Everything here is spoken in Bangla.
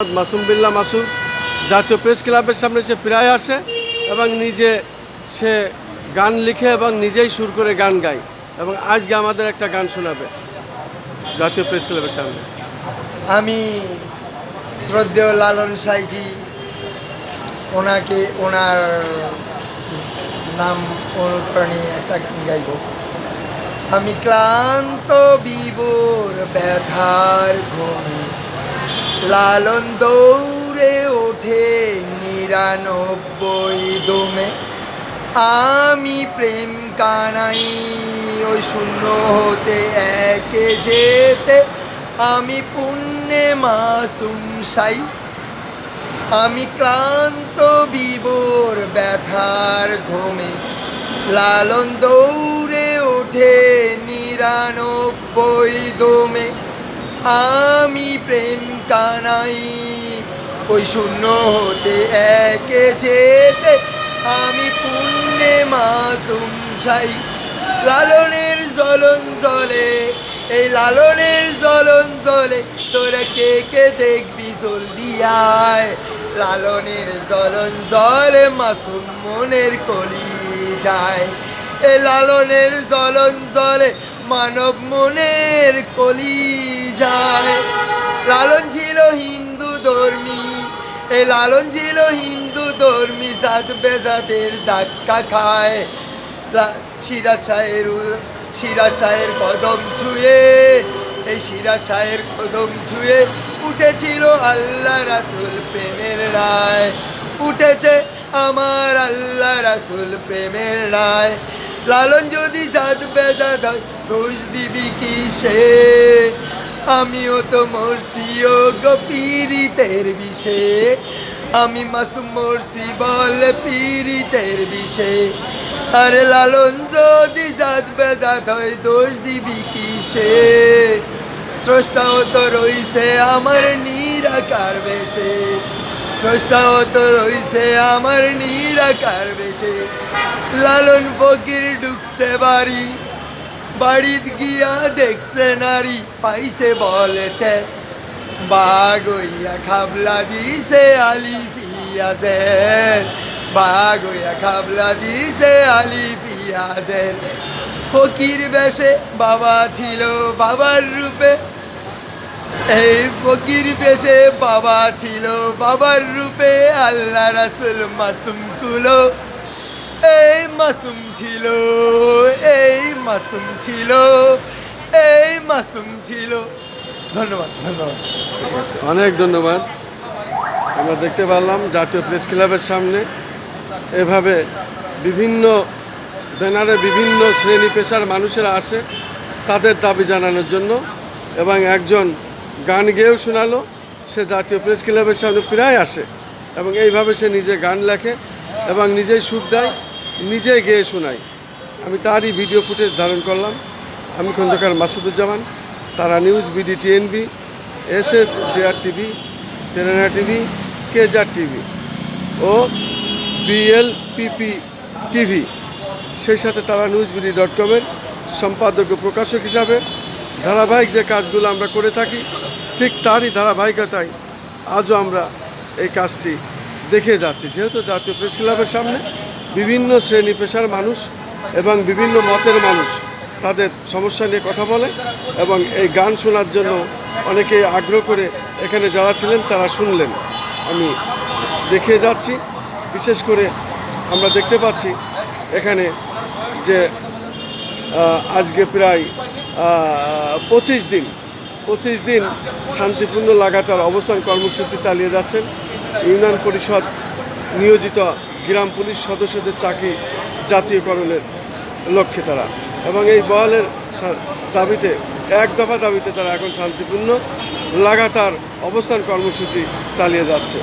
মাসুম বিল্লা মাসুদ। জাতীয় প্রেস ক্লাবের সামনে সে প্রায় আসে এবং নিজে সে গান লিখে এবং নিজেই সুর করে গান গায় এবং আজকে আমাদের একটা গান শোনাবে জাতীয় প্রেস ক্লাবের সামনে। আমি শ্রদ্ধেয় লালন সাইজি, ওনাকে ওনার নাম অনুপ্রাণী একটা গান গাইব। আমি ক্লান্ত বিবর ব্যথার ঘুমে লালন দৌড়ে ওঠে নিরানব্বই দমে। আমি প্রেম কানাই, ওই শূন্য হতে একে যেতে। আমি পুণ্যে মাসুম সাই। আমি ক্লান্ত বিবর ব্যথার ঘুমে। লালন দৌড়ে ওঠে নিরানব্বই দমে। আমি প্রেম কানাই ওই শূন্য হতে একে যেতে আমি পুণ্যে মাসুম সাই লালনের জ্বলন জলে এই লালনের জ্বলন জলে তোরা কে কে দেখবি জলদি আয় লালনের জ্বলন জলে মাসুম মনের কলি যায় এ লালনের জ্বলন জলে মানব মনের কলি যায় লালন ছিল হিন্দু ধর্মী এই লালন ছিল হিন্দু ধর্মী, জাত বেজাতের ধাক্কা খায়। শাহের উ- সিরাজ শাহের কদম ছুঁয়ে, এই সিরাজ শাহের কদম ছুঁয়ে উঠেছিল আল্লাহ রাসুল প্রেমের রায়। উঠেছে আমার আল্লাহ রাসুল প্রেমের রায়। লালন যদি জাত বেজা হয় দোষ দিবি কিসে? আমিও তো মরছি ও গো পীড়িতের বিষে। আমি মাসুম মরছি বল পীড়িতের বিষে। আরে লালন যদি জাত বেজাত হয় দোষ দিবি কিসে? স্রষ্টাও তো রইছে আমার নিরাকার বেশে। স্রষ্টাও রইছে আমার নিরাকার বেশে। লালন ফকির ঢুকছে বাড়ি, বাড়িত গিয়া দেখছে নারী, পাইছে বলেটে বাঘ হইয়া খাবলা দিছে আলি পিয়াজের বাঘ হইয়া খাবলা দিছে আলি পিয়াজের ফকির বেশে বাবা ছিল, বাবার রূপে এই ফকির বেশে বাবা ছিল, বাবার রূপে আল্লাহ রাসুল মাসুম কুলো এই মাসুম ছিল, এই মাসুম ছিল, এই মাসুম ছিল। ধন্যবাদ ধন্যবাদ। অনেক ধন্যবাদ। আমরা দেখতে পারলাম জাতীয় প্রেস ক্লাবের সামনে। এভাবে বিভিন্ন ব্যানারে বিভিন্ন শ্রেণি পেশার মানুষেরা আসে, তাদের দাবি জানানোর জন্য। এবং একজন গান গেয়েও শোনালো। সে জাতীয় প্রেস ক্লাবের সামনে প্রায় আসে এবং এইভাবে সে নিজে গান লেখে এবং নিজেই সুর দেয়, নিজেই গেয়ে শোনায়। আমি তারই ভিডিও ফুটেজ ধারণ করলাম। আমি Khandakar Masuduzzaman, Tara news, BD, TNB S S JR TV তেলেনা TV, কেজার টিভি ও বিএলপিপি টিভি। সেই সাথে তারা নিউজ, বিডি ডট কমের সম্পাদক ও প্রকাশক হিসাবে ধারাবাহিক যে কাজগুলো আমরা করে থাকি, ঠিক তারই ধারাবাহিকতায় আজও আমরা এই কাজটি দেখে যাচ্ছি। যেহেতু জাতীয় প্রেস ক্লাবের সামনে বিভিন্ন শ্রেণি পেশার মানুষ এবং বিভিন্ন মতের মানুষ তাদের সমস্যা নিয়ে কথা বলে এবং এই গান শোনার জন্য অনেকে আগ্রহ করে এখানে যারা ছিলেন তারা শুনলেন। আমি দেখে যাচ্ছি। বিশেষ করে আমরা দেখতে পাচ্ছি এখানে যে আজকে প্রায় পঁচিশ দিন পঁচিশ দিন শান্তিপূর্ণ লাগাতার অবস্থান কর্মসূচি চালিয়ে যাচ্ছেন। ইউনিয়ন পরিষদ নিয়োজিত গ্রাম পুলিশ সদস্যদের চাকরি জাতীয়করণের লক্ষ্যে তারা। এবং এই বহালের দাবিতে, এক দফা দাবিতে তারা এখন শান্তিপূর্ণ, লাগাতার অবস্থান কর্মসূচি চালিয়ে যাচ্ছে।